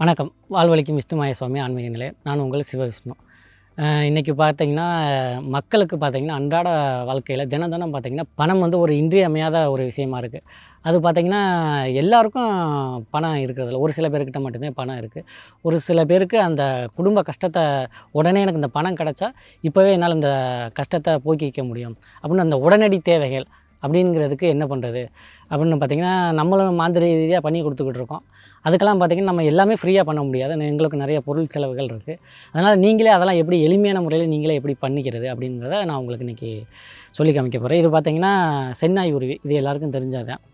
வணக்கம். வாழ்வழிக்கும் விஷ்ணுமாய சுவாமி ஆன்மீக நிலையம் நான் உங்கள் சிவவிஷ்ணு. இன்றைக்கி பார்த்தீங்கன்னா மக்களுக்கு பார்த்தீங்கன்னா அன்றாட வாழ்க்கையில் தினம் தினம் பார்த்திங்கன்னா பணம் வந்து ஒரு இன்றியமையாத ஒரு விஷயமா இருக்குது அது பார்த்தீங்கன்னா எல்லாருக்கும் பணம் இருக்கிறதில்ல ஒரு சில பேர்கிட்ட மட்டும்தான் பணம் இருக்குது ஒரு சில பேருக்கு அந்த குடும்ப கஷ்டத்தை உடனே எனக்கு இந்த பணம் கிடச்சா இப்போவே என்னால் இந்த கஷ்டத்தை போக்கிக்க முடியும். அப்படின்னு அந்த உடனடி தேவைகள் அப்படிங்கிறதுக்கு என்ன பண்ணுறது அப்படின்னு பார்த்தீங்கன்னா நம்மளும் மாந்திரி ரீதியாக பண்ணி கொடுத்துக்கிட்டு இருக்கோம். அதுக்கெல்லாம் பார்த்தீங்கன்னா நம்ம எல்லாமே ஃப்ரீயாக பண்ண முடியாது. எங்களுக்கு நிறைய பொருள் செலவுகள் இருக்குது அதனால் நீங்களே அதெல்லாம் எப்படி எளிமையான முறையில் நீங்களே எப்படி பண்ணிக்கிறது அப்படின்றத நான் உங்களுக்கு இன்றைக்கி சொல்லி காமிக்க போகிறேன் இது பார்த்திங்கன்னா சென்னாய் உருவி. இது எல்லாருக்கும் தெரிஞ்சதுதான்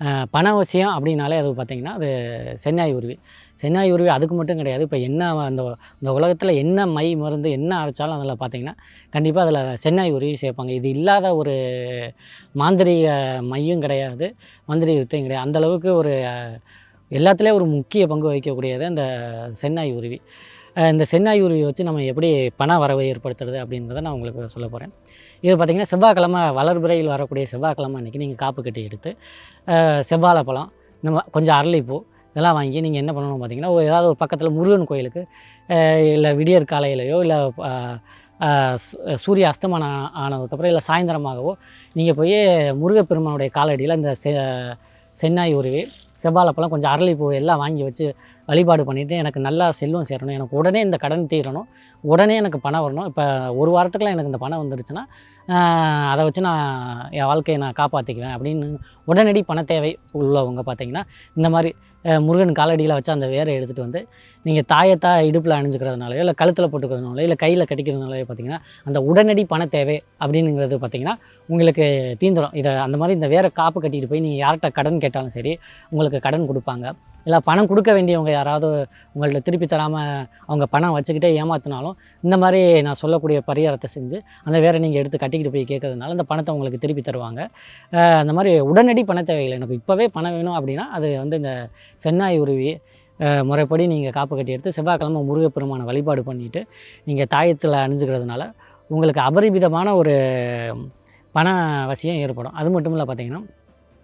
அஹ் பணவசியம் அப்படின்னாலே அது பார்த்தீங்கன்னா அது சென்னாய் உருவி. சென்னாய் உருவி அதுக்கு மட்டும் கிடையாது. இப்போ என்ன அந்த இந்த உலகத்தில் என்ன மை மருந்து என்ன அரைச்சாலும் அதில் பார்த்திங்கன்னா கண்டிப்பாக அதில் சென்னாய் உருவி சேர்ப்பாங்க. இது இல்லாத ஒரு மாந்திரீக மையும் கிடையாது. மாந்திரீக வித்தையும் கிடையாது. அந்த அளவுக்கு ஒரு எல்லாத்துலேயும் ஒரு முக்கிய பங்கு வகிக்கக்கூடியது அந்த சென்னாய் உருவி. இந்த சென்னாய் உருவியை வச்சு நம்ம எப்படி பண வரவை ஏற்படுத்துறது அப்படின்றத நான் உங்களுக்கு சொல்ல போகிறேன் இது பார்த்திங்கன்னா செவ்வாய்க்கிழமை வளர்பிறையில் வரக்கூடிய செவ்வாய்க்கிழமை அன்றைக்கி நீங்கள் காப்பு கட்டி எடுத்து செவ்வாழை செவ்வாழைப்பழம் இந்த கொஞ்சம் அரளிப்பூ இதெல்லாம் வாங்கி நீங்கள் என்ன பண்ணணும் பார்த்தீங்கன்னா ஏதாவது ஒரு பக்கத்தில் முருகன் கோயிலுக்கு இல்லை விடியற் காலையிலையோ இல்லை சூரிய அஸ்தமனம் ஆனதுக்கப்புறம் இல்லை சாயந்தரமாகவோ நீங்கள் போய் முருகப்பெருமானுடைய காலடியில் இந்த செ சென்னாய் உருவி செவ்வாழைப்பழம் கொஞ்சம் அரளிப்பூ எல்லாம் வாங்கி வச்சு வழிபாடு பண்ணிவிட்டு எனக்கு நல்லா செல்வம் சேரணும். எனக்கு உடனே இந்த கடன் தீரணும். உடனே எனக்கு பணம் வரணும். இப்போ ஒரு வாரத்துக்குலாம் எனக்கு இந்த பணம் வந்துருச்சுன்னா அதை வச்சு நான் என் வாழ்க்கையை நான் காப்பாற்றிக்குவேன் அப்படின்னு உடனடி பண தேவை உள்ளவங்க பார்த்தீங்கன்னா இந்த மாதிரி முருகன் காலடியில் வச்சு அந்த வேரை எடுத்துகிட்டு வந்து நீங்கள் தாயத்தா இடுப்பில் அணிஞ்சுக்கிறதுனாலயோ இல்லை கழுத்தில் போட்டுக்கிறதுனாலயோ இல்லை கையில் கட்டிக்கிறதுனாலயோ பார்த்தீங்கன்னா அந்த உடனடி பண தேவை அப்படிங்கிறது பார்த்தீங்கன்னா உங்களுக்கு தீந்துடும் இதை அந்த மாதிரி இந்த வேற காப்பு கட்டிட்டு போய் நீங்கள் யார்கிட்ட கடன் கேட்டாலும் சரி உங்களுக்கு கடன் கொடுப்பாங்க. இல்லை பணம் கொடுக்க வேண்டியவங்க யாராவது உங்கள்ட்ட திருப்பி தராமல் அவங்க பணம் வச்சுக்கிட்டே ஏமாத்தினாலும் இந்த மாதிரி நான் சொல்லக்கூடிய பரிகாரத்தை செஞ்சு அந்த வேற நீங்கள் எடுத்து கட்டிக்கிட்டு போய் கேட்கறதுனால அந்த பணத்தை உங்களுக்கு திருப்பி தருவாங்க. அந்த மாதிரி உடனடி பண தேவைகள் எனக்கு இப்போவே பணம் வேணும் அப்படின்னா அது வந்து இந்த சென்னாய் உருவி முறைப்படி நீங்கள் காப்பு கட்டி எடுத்து செவ்வாய்க்கிழமை முருகப்பெருமான வழிபாடு பண்ணிவிட்டு நீங்கள் தாயத்தில் அணிஞ்சுக்கிறதுனால உங்களுக்கு அபரிமிதமான ஒரு பண வசியம் ஏற்படும். அது மட்டும் இல்லை பார்த்தீங்கன்னா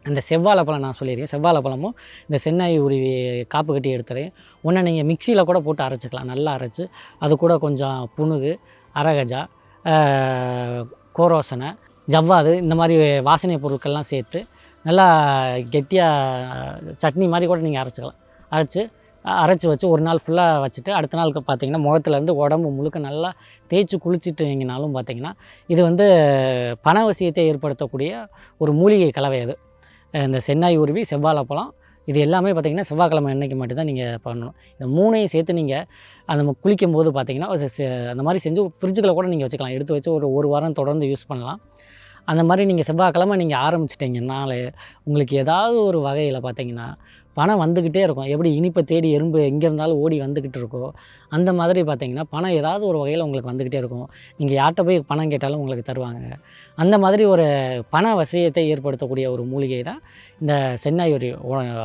அந்த செவ்வாழைப்பழம் நான் சொல்லியிருக்கேன். செவ்வாழைப்பழமும் இந்த சென்னாய் உருவி காப்பு கட்டி எடுத்துறேன் ஒன்றை நீங்கள் மிக்சியில் கூட போட்டு அரைச்சிக்கலாம். நல்லா அரைச்சி. அது கூட கொஞ்சம் புணுகு அரகஜா கோரோசனை ஜவ்வாது இந்த மாதிரி வாசனை பொருட்கள்லாம் சேர்த்து நல்லா கெட்டியாக சட்னி மாதிரி கூட நீங்கள் அரைச்சிக்கலாம். அரைச்சி அரைச்சி வச்சு ஒரு நாள் ஃபுல்லாக வச்சுட்டு அடுத்த நாளுக்கு பார்த்தீங்கன்னா முகத்துலேருந்து உடம்பு முழுக்க நல்லா தேய்ச்சி குளிச்சுட்டு நீங்கினாலும் பார்த்தீங்கன்னா இது வந்து பணவசியத்தை ஏற்படுத்தக்கூடிய ஒரு மூலிகை கலவை அது. இந்த சென்னாய் உருவி செவ்வாழைப்பழம் இது எல்லாமே பார்த்திங்கன்னா செவ்வாய்க்கிழமை அன்னைக்கு மட்டும்தான் நீங்கள் பண்ணணும். இந்த மூணையும் சேர்த்து நீங்கள் அந்த குளிக்கும் போது பார்த்தீங்கன்னா ஒரு செ- அந்த மாதிரி செஞ்சு ஃப்ரிட்ஜுக்குள்ள கூட நீங்கள் வச்சுக்கலாம். எடுத்து வச்சு ஒரு ஒரு வாரம் தொடர்ந்து யூஸ் பண்ணலாம். அந்த மாதிரி நீங்கள் செவ்வாய்க்கிழமை நீங்கள் ஆரம்பிச்சிட்டிங்கன்னா உங்களுக்கு ஏதாவது ஒரு வகையில் பார்த்தீங்கன்னா பணம் வந்துக்கிட்டே இருக்கும். எப்படி இனிப்பை தேடி எறும்பு எங்கே இருந்தாலும் ஓடி வந்துக்கிட்டு இருக்கோ அந்த மாதிரி பார்த்தீங்கன்னா பணம் ஏதாவது ஒரு வகையில் உங்களுக்கு வந்துக்கிட்டே இருக்கும். நீங்கள் யார்கிட்ட போய் பணம் கேட்டாலும் உங்களுக்கு தருவாங்க. அந்த மாதிரி ஒரு பண வசியத்தை ஏற்படுத்தக்கூடிய ஒரு மூலிகை தான் இந்த சென்னாயுரி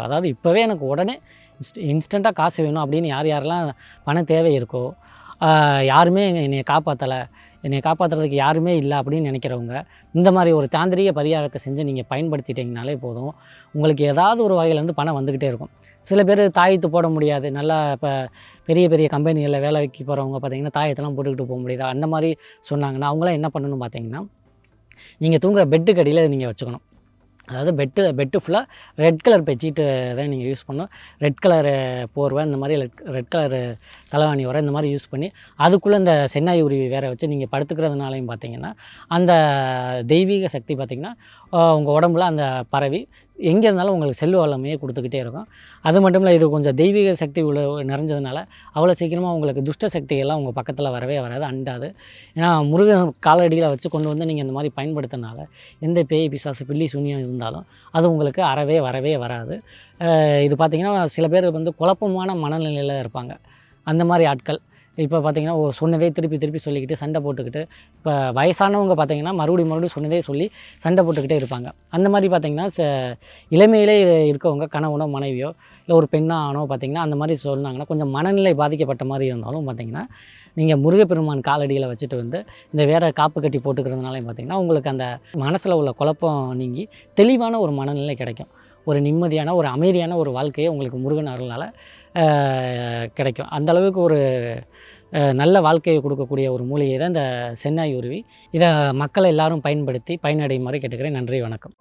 அதாவது இப்போவே எனக்கு உடனே இன்ஸ்ட் இன்ஸ்டண்ட்டாக காசு வேணும் அப்படின்னு யார் யாரெல்லாம் பண தேவை இருக்கோ யாருமே என்னை காப்பாற்றலை என்னை காப்பாற்றுறதுக்கு யாருமே இல்லை அப்படின்னு நினைக்கிறவங்க இந்த மாதிரி ஒரு தாந்திரிக பரிகாரத்தை செஞ்சு நீங்கள் பயன்படுத்திட்டீங்கனாலே போதும். உங்களுக்கு ஏதாவது ஒரு வகையிலேருந்து பணம் வந்துக்கிட்டே இருக்கும். சில பேர் தாயத்து போட முடியாது. நல்லா இப்போ பெரிய பெரிய கம்பெனிகளில் வேலைக்கு போகிறவங்க பார்த்திங்கன்னா தாயத்தெல்லாம் போட்டுக்கிட்டு போக முடியாது. அந்த மாதிரி சொன்னாங்கன்னா அவங்களாம் என்ன பண்ணணும் பார்த்தீங்கன்னா நீங்கள் தூங்குற பெட்டுக்கு அடியில் நீங்கள் வச்சுக்கணும். அதாவது பெட்டு பெட்டு ஃபுல்லாக ரெட் கலர் பெட்ஷீட்டு தான் நீங்கள் யூஸ் பண்ணணும். ரெட் கலர் போர்வை இந்த மாதிரி ரெட் கலர் தலைவாணி வர இந்த மாதிரி யூஸ் பண்ணி அதுக்குள்ளே இந்த சென்னாய் உருவி வேற வச்சு நீங்கள் படுத்துக்கிறதுனாலையும் பார்த்தீங்கன்னா அந்த தெய்வீக சக்தி பார்த்திங்கன்னா உங்கள் உடம்புல அந்த பரவி எங்கே இருந்தாலும் உங்களுக்கு செல்வ வல்லமையே கொடுத்துக்கிட்டே இருக்கும். அது மட்டும் இல்லை இது கொஞ்சம் தெய்வீக சக்தி உள்ள நிறைஞ்சதுனால அவ்வளோ சீக்கிரமாக உங்களுக்கு துஷ்ட சக்திகள்லாம் உங்கள் பக்கத்தில் வரவே வராது அண்டாது. ஏன்னா முருகன் காலடியில் வச்சு கொண்டு வந்து நீங்கள் இந்த மாதிரி பயன்படுத்தினால எந்த பேய் பிசாசு பில்லி சூன்யம் இருந்தாலும் அது உங்களுக்கு அறவே வரவே வராது. இது பார்த்திங்கன்னா சில பேர் வந்து குழப்பமான மனநிலையில் இருப்பாங்க. அந்த மாதிரி ஆட்கள் இப்போ பார்த்தீங்கன்னா ஒரு சொன்னதே திருப்பி திருப்பி சொல்லிக்கிட்டு சண்டை போட்டுக்கிட்டு இப்போ வயசானவங்க பார்த்தீங்கன்னா மறுபடியும் மறுபடியும் சொன்னதே சொல்லி சண்டை போட்டுக்கிட்டே இருப்பாங்க. அந்த மாதிரி பார்த்திங்கன்னா ச இளமையிலே இருக்கவங்க கணவனோ மனைவியோ இல்லை ஒரு பெண்ணா ஆனோ பார்த்திங்கன்னா அந்த மாதிரி சொன்னாங்கன்னா கொஞ்சம் மனநிலை பாதிக்கப்பட்ட மாதிரி இருந்தாலும் பார்த்திங்கன்னா நீங்கள் முருகப்பெருமான் காலடியில் வச்சுட்டு வந்து இந்த வேற காப்பு கட்டி போட்டுக்கிறதுனாலையும் பார்த்தீங்கன்னா உங்களுக்கு அந்த மனசில் உள்ள குழப்பம் நீங்கி தெளிவான ஒரு மனநிலை கிடைக்கும். ஒரு நிம்மதியான ஒரு அமைதியான ஒரு வாழ்க்கையை உங்களுக்கு முருகன் அருளால் கிடைக்கும். அந்த அளவுக்கு ஒரு நல்ல வாழ்க்கையை கொடுக்கக்கூடிய ஒரு மூலிகை தான் இந்த சென்னாய் உருவி. இதை மக்களை எல்லாரும் பயன்படுத்தி பயனடையுமாறு கேட்டுக்கிறேன். நன்றி வணக்கம்.